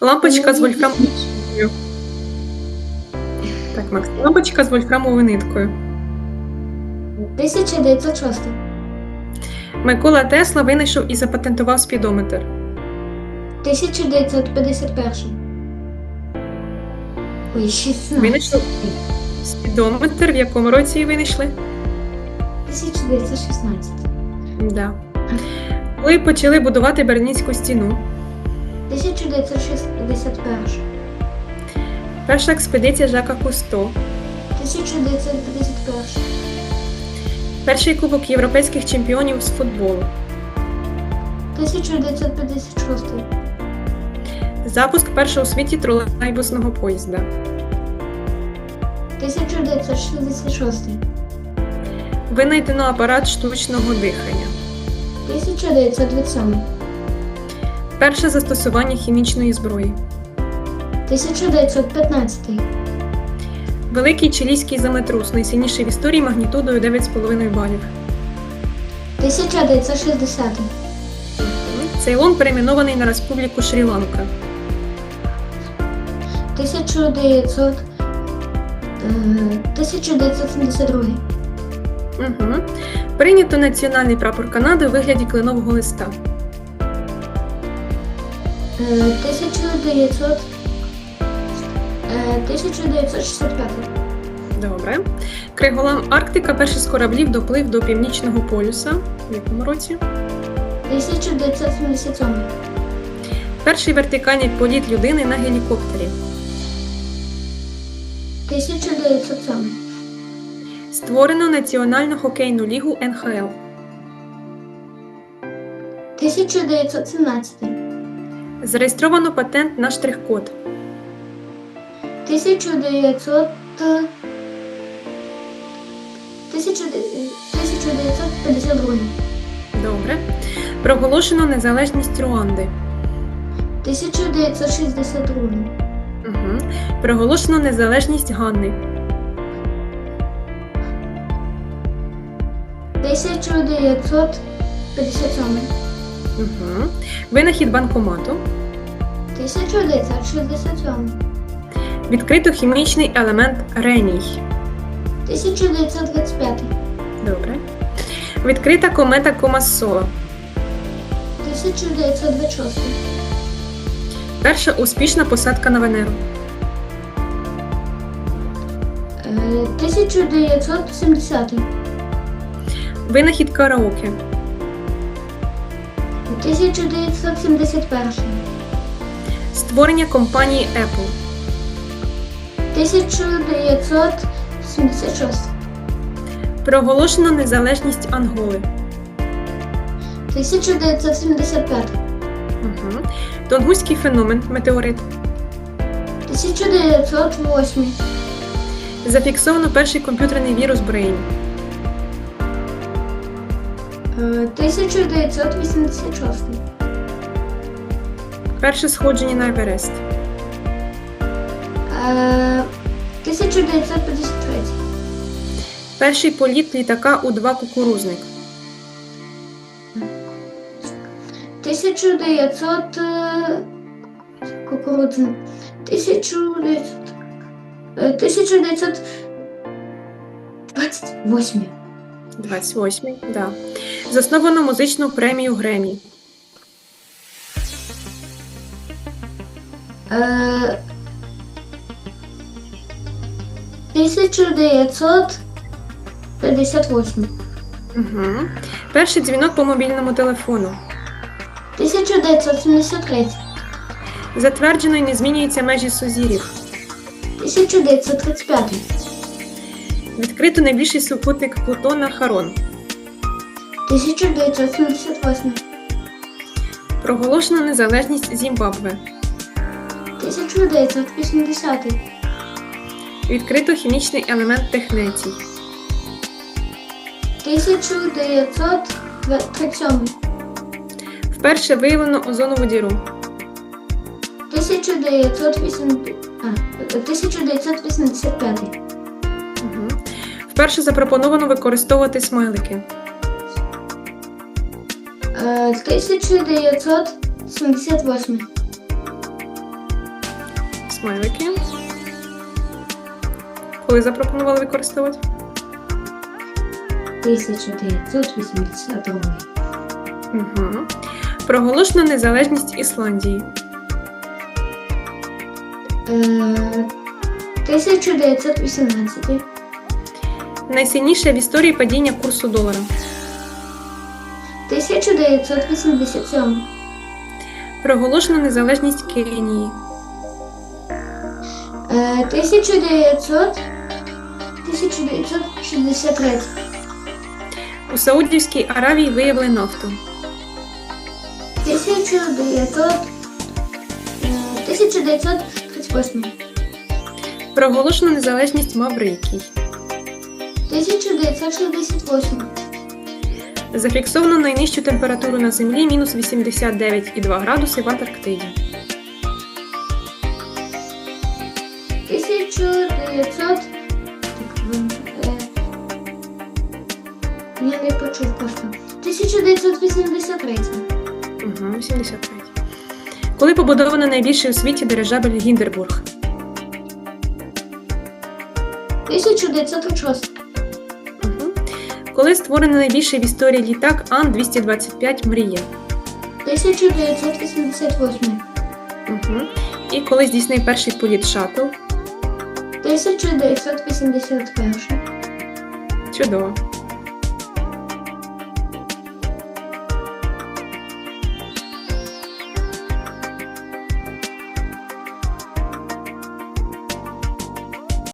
Лампочка з вольфрамовою ниткою. Так, Макс. Лампочка з вольфрамовою ниткою. 1906. Микола Тесла винайшов і запатентував спідометр. 1951. Ой, 16. Винайшов спідометр, в якому році її винайшли? 1916. Да. Коли почали будувати Берлінську стіну. 1961. Перша експедиція Жака Кусто. 1951. Перший кубок європейських чемпіонів з футболу. 1956. Запуск першого у світі тролейбусного поїзда. 1966. Винайдено апарат штучного дихання. 1927. Перше застосування хімічної зброї. 1915. Великий чилійський землетрус, найсильніший в історії магнітудою 9,5 балів. 1960. Цейлон перейменований на Республіку Шрі-Ланка. 1900. е, 1972. Угу. Прийнято національний прапор Канади у вигляді кленового листа. Е, 1900. е, 1965. Добре. Криголам Арктика перший з кораблів доплив до північного полюса. В якому році? 1977. Перший вертикальний політ людини на гелікоптері. 1907. Створено Національну хокейну лігу НХЛ. 1917. Зареєстровано патент на штрих-код. 1900. е, 1952. Добре. Проголошено незалежність Руанди. 1962. Угу. Проголошено незалежність Ганни. 1957. Угу. Винахід банкомату. 1967. Відкрито хімічний елемент реній. 1925. Добре. Відкрита комета Комасола. 1926. Перша успішна посадка на Венеру. Е, 1970. Винахід караоке. 1971. Створення компанії Apple. 1976. Проголошено незалежність Анголи. 1975. Угу. Тонгуський феномен метеорит. 1908. Зафіксовано перший комп'ютерний вірус Brain. Е, 1986. Перше сходження на Еверест. Е, 1953. Перший політ літака У-2 кукурузник. 1900. е, Кукурудзин. 1900. е, 1928. 28. Да. Засновано музичну премію Гремі. Е, 1958. Угу. Перший дзвінок по мобільному телефону. 1973. Затверджено і не змінюються межі сузір'їв. 1935. Відкрито найбільший супутник Плутона Харон. 1978. Проголошено незалежність Зімбабве. 1980. Відкрито хімічний елемент технецій. 1937. Вперше виявлено озонову діру. 1980. 1985. Вперше запропоновано використовувати смайлики. Е, 1978. смайлики. Коли запропонували використовувати? 1982. Угу. Проголошено незалежність Ісландії. Е, 1918. Найсильніше в історії падіння курсу долара. 1987. Проголошено незалежність Кенії. Е, 1900. 1963. У Саудівській Аравії виявили нафту. 1900. е, 1938. Проголошено незалежність Маврикій. 1968. Зафіксовано найнижчу температуру на землі мінус 89,2 градуси в Антарктиді. 1900. Е, Я не почув просто. 1983. Угу, 85. Коли побудовано найбільший у світі дирижабель Гіндербург. 1906. Коли створений найбільший в історії літак Ан-225 Мрія. 1988. Угу. І коли здійснив перший політ шаттл. 1981. Чудово.